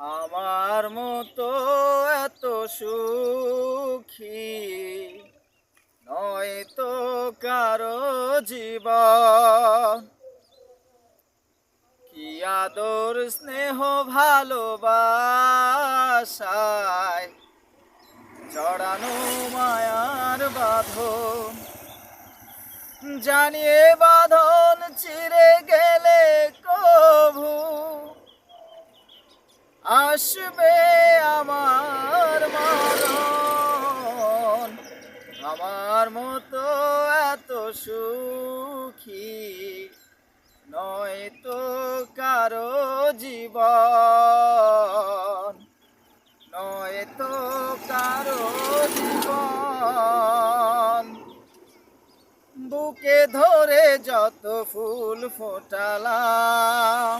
আমার মতো এত সুখী। নয় তো কারও জীবন। কি আদর, স্নেহ, ভালোবাসায় চড়ানো মায়ার বাঁধন। জানিয়ে বাঁধন চিরে গেলে আসবে আমার মরণ। আমার মতো এত সুখী নয় তো কারও জীবন। নয় তো কারও জীবন। বুকে ধরে যত ফুল ফোটালাম